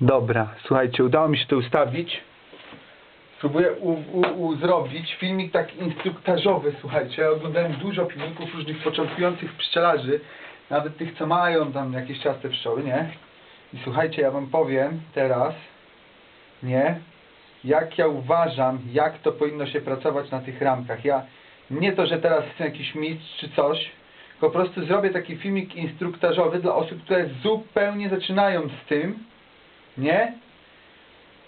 Dobra, słuchajcie, udało mi się to ustawić. Spróbuję u, u, u zrobić filmik tak instruktażowy, słuchajcie. Ja oglądałem dużo filmików różnych początkujących pszczelarzy, nawet tych, co mają tam jakieś ciaste pszczoły, nie? I słuchajcie, ja wam powiem teraz, nie? Jak ja uważam, jak to powinno się pracować na tych ramkach. Ja nie to, że teraz jestem jakiś mistrz czy coś, po prostu zrobię taki filmik instruktażowy dla osób, które zupełnie zaczynają z tym, nie?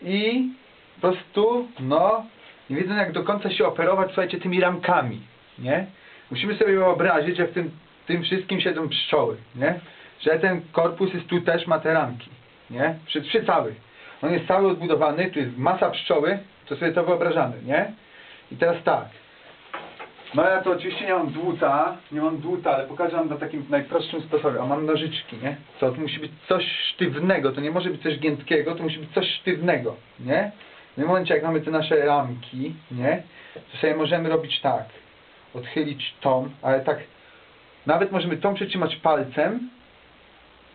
I po prostu, no, nie wiedzą jak do końca się operować, słuchajcie, tymi ramkami, nie? Musimy sobie wyobrazić, że w tym, tym wszystkim siedzą pszczoły, nie? Że ten korpus jest tu też ma te ramki, nie? Przy, przy cały. On jest cały odbudowany, tu jest masa pszczoły, to sobie to wyobrażamy, nie? I teraz tak. No ja to oczywiście nie mam dłuta, nie mam dłuta, ale pokażę wam na takim najprostszym sposobie. A mam nożyczki, nie? Co, to musi być coś sztywnego, to nie może być coś giętkiego, to musi być coś sztywnego, nie? W tym momencie jak mamy te nasze ramki, nie? To sobie możemy robić tak. Odchylić tą, ale tak, nawet możemy tą przytrzymać palcem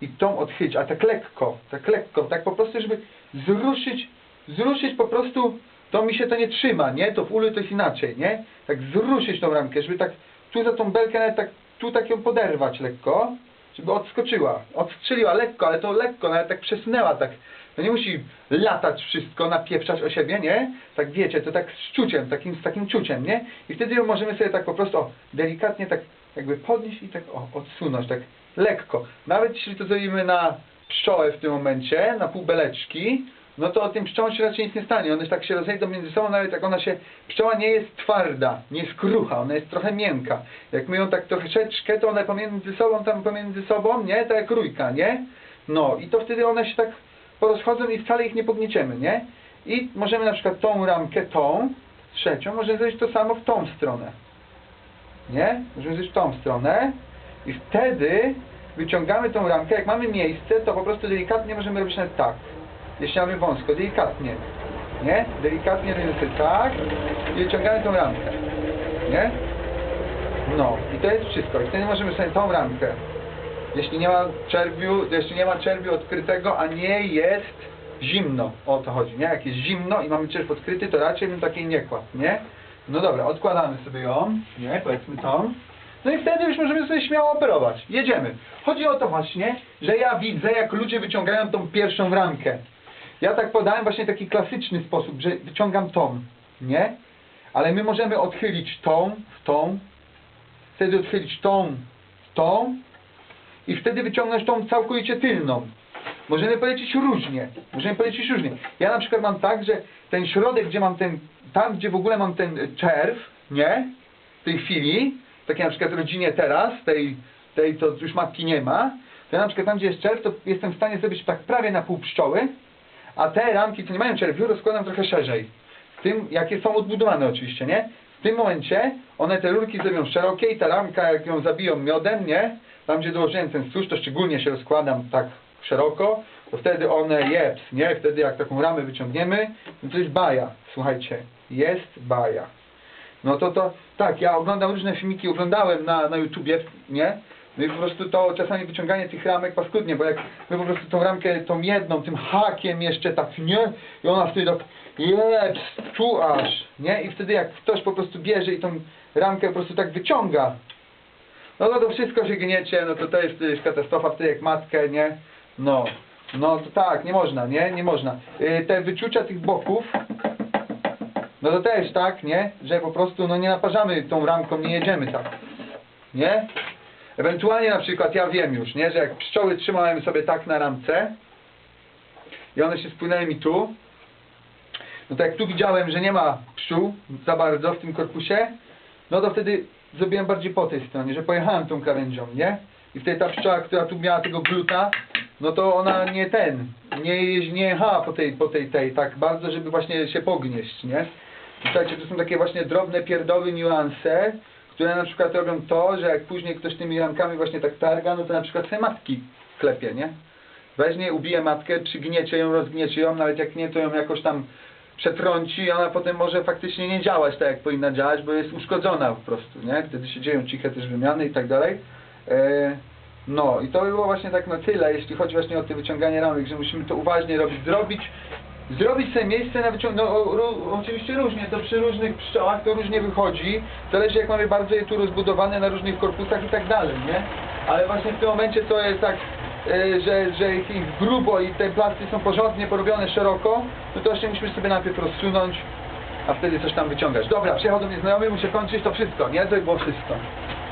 i tą odchylić, ale tak lekko, tak lekko, tak po prostu, żeby zruszyć, zruszyć po prostu, to mi się to nie trzyma, nie? To w ulu to jest inaczej, nie? Tak zruszyć tą ramkę, żeby tak tu za tą belkę nawet tak, tu tak ją poderwać lekko, żeby odskoczyła, odstrzeliła lekko, ale to lekko, nawet tak przesunęła, tak. To nie musi latać wszystko, napieprzać o siebie, nie? Tak wiecie, to tak z czuciem, takim, z takim czuciem, nie? I wtedy ją możemy sobie tak po prostu, o, delikatnie tak jakby podnieść i tak, o, odsunąć, tak lekko. Nawet jeśli to zrobimy na pszczołę w tym momencie, na pół beleczki, no to tym pszczołom się raczej nic nie stanie. One tak się rozejdą między sobą, nawet jak ona się... Pszczoła nie jest twarda, nie jest krucha, ona jest trochę miękka. Jak my ją tak troszeczkę, to one pomiędzy sobą, tam pomiędzy sobą, nie? Tak jak rójka, nie? No i to wtedy one się tak porozchodzą i wcale ich nie pognieciemy, nie? I możemy na przykład tą ramkę, tą, trzecią, możemy zrobić to samo w tą stronę. Nie? Możemy zrobić w tą stronę i wtedy wyciągamy tą ramkę. Jak mamy miejsce, to po prostu delikatnie możemy robić nawet tak. Jeśli mamy wąsko, delikatnie. Nie? Delikatnie sobie tak i wyciągamy tą ramkę. Nie? No i to jest wszystko. I wtedy możemy sobie tą ramkę. Jeśli nie ma czerwiu, jeśli nie ma czerwiu odkrytego, a nie jest zimno, o to chodzi, nie? Jak jest zimno i mamy czerw odkryty, to raczej bym takiej nie kładł, nie? No dobra, odkładamy sobie ją, nie? Powiedzmy tą. No i wtedy już możemy sobie śmiało operować. Jedziemy. Chodzi o to właśnie, że ja widzę, jak ludzie wyciągają tą pierwszą ramkę. Ja tak podałem właśnie taki klasyczny sposób, że wyciągam tą, nie? Ale my możemy odchylić tą w tą, wtedy odchylić tą w tą i wtedy wyciągnąć tą całkowicie tylną. Możemy polecieć różnie. Możemy polecieć różnie. Ja na przykład mam tak, że ten środek, gdzie mam ten, tam gdzie w ogóle mam ten czerw, nie? W tej chwili, takiej na przykład rodzinie teraz, tej, tej co już matki nie ma, to ja na przykład tam gdzie jest czerw, to jestem w stanie zrobić tak prawie na pół pszczoły, a te ramki, co nie mają czerwiu, rozkładam trochę szerzej. W tym, jakie są odbudowane oczywiście, nie? W tym momencie one te rurki zrobią szerokie i ta ramka, jak ją zabiją miodem, nie? Tam, gdzie dołożyłem ten stłucz, to szczególnie się rozkładam tak szeroko, to wtedy one jeps, nie? Wtedy jak taką ramę wyciągniemy, no to jest baja, słuchajcie, jest baja. No to to, tak, ja oglądam różne filmiki, oglądałem na, na YouTubie, nie? No i po prostu to czasami wyciąganie tych ramek paskudnie, bo jak my po prostu tą ramkę, tą jedną, tym hakiem jeszcze tak, nie? I ona wtedy tak, jeps, tu aż, nie? I wtedy jak ktoś po prostu bierze i tą ramkę po prostu tak wyciąga, no to, to wszystko się gniecie, no to to jest, to katastrofa wtedy jak matkę, nie? No, no to tak, nie można, nie? Nie można. Yy, te wyczucia tych boków, no to też tak, nie? Że po prostu no nie naparzamy tą ramką, nie jedziemy tak. Nie? Ewentualnie na przykład ja wiem już, nie? Że jak pszczoły trzymałem sobie tak na ramce i one się spłynęły mi tu, no to jak tu widziałem, że nie ma pszczół za bardzo w tym korpusie, no to wtedy zrobiłem bardziej po tej stronie, że pojechałem tą krawędzią, nie? I wtedy ta pszczoła, która tu miała tego gluta, no to ona nie ten, nie, nie jechała po tej, po tej, tej tak bardzo, żeby właśnie się pognieść, nie? Słuchajcie, to są takie właśnie drobne pierdoły, niuanse, które na przykład robią to, że jak później ktoś tymi ramkami właśnie tak targa, no to na przykład sobie matki klepie, nie? Weźmie, ubije matkę, przygniecie ją, rozgniecie ją, nawet jak nie, to ją jakoś tam przetrąci i ona potem może faktycznie nie działać tak, jak powinna działać, bo jest uszkodzona po prostu, nie? Wtedy się dzieją ciche też wymiany i tak dalej. E, No i to by było właśnie tak na tyle, jeśli chodzi właśnie o te wyciąganie ramek, że musimy to uważnie robić, zrobić, zrobić sobie miejsce na wyciągnięcie, no oczywiście różnie, to przy różnych pszczołach to różnie wychodzi, zależy jak mamy bardzo je tu rozbudowane na różnych korpusach i tak dalej, nie? Ale właśnie w tym momencie to jest tak, e, że, że ich, ich grubo i te plasty są porządnie porobione szeroko, no to właśnie musimy sobie najpierw rozsunąć, a wtedy coś tam wyciągać. Dobra, przyjechał do mnie znajomy, muszę kończyć to wszystko, nie? To było wszystko.